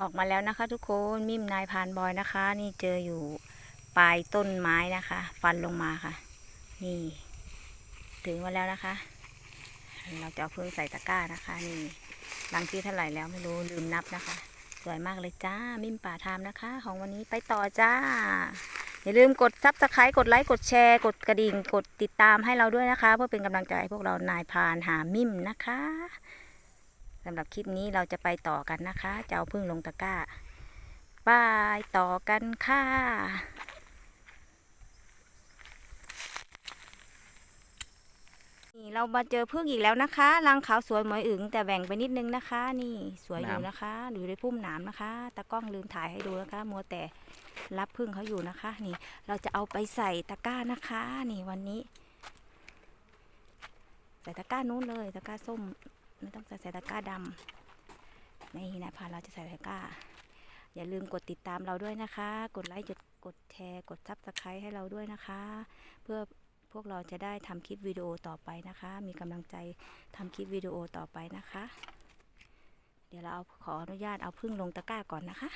ออกมาแล้วนะคะ ทุกคนมิมนายพานบอยนะคะ นี่เจออยู่ปลายต้นไม้นะคะ ฟันลงมาค่ะ นี่ถึงมาแล้วนะคะ เราจะเอาพิ่งใส่ตะกร้านะคะ นี่ลังที่เท่าไหร่แล้วไม่รู้ลืมนับนะคะ สวยมากเลยจ้ามิมป่าทามนะคะ ของวันนี้ไปต่อจ้า อย่าลืมกดซับสไครต์กดไลค์กดแชร์กดกระดิ่ง กดติดตามให้เราด้วยนะคะ เพื่อเป็นกำลังใจให้พวกเรานายพานหามิมนะคะ สำหรับคลิปนี้เราจะไปต่อกันนะคะ จะเอาพึ่งลงตะกร้าบายต่อกันค่ะนี่เรามาเจอพึ่งอีกแล้วนะคะรังขาวสวยเหมยอึ๋งแต่แบ่งไปนิดนึงนะคะ นี่สวยอยู่นะคะ อยู่ในพุ่มหนามนะคะตากล้องลืมถ่ายให้ดูนะคะ มัวแต่รับพึ่งเขาอยู่นะคะ นี่ เราจะเอาไปใส่ตะกร้านะคะ นี่วันนี้ ใส่ตะกร้านู้นเลย ตะกร้าส้ม ไม่ต้องใส่ใส่ตะกร้าดำนี่นะพาเราจะใส่ตะกร้า อย่าลืมกดติดตามเราด้วยนะคะ กดไลค์กดกดแชร์กดซับสไครต์ให้เราด้วยนะคะ เพื่อพวกเราจะได้ทำคลิปวิดีโอต่อไปนะคะ มีกำลังใจทำคลิปวิดีโอต่อไปนะคะ เดี๋ยวเราเอาขออนุญาตเอาพึ่งลงตะกร้าก่อนนะคะ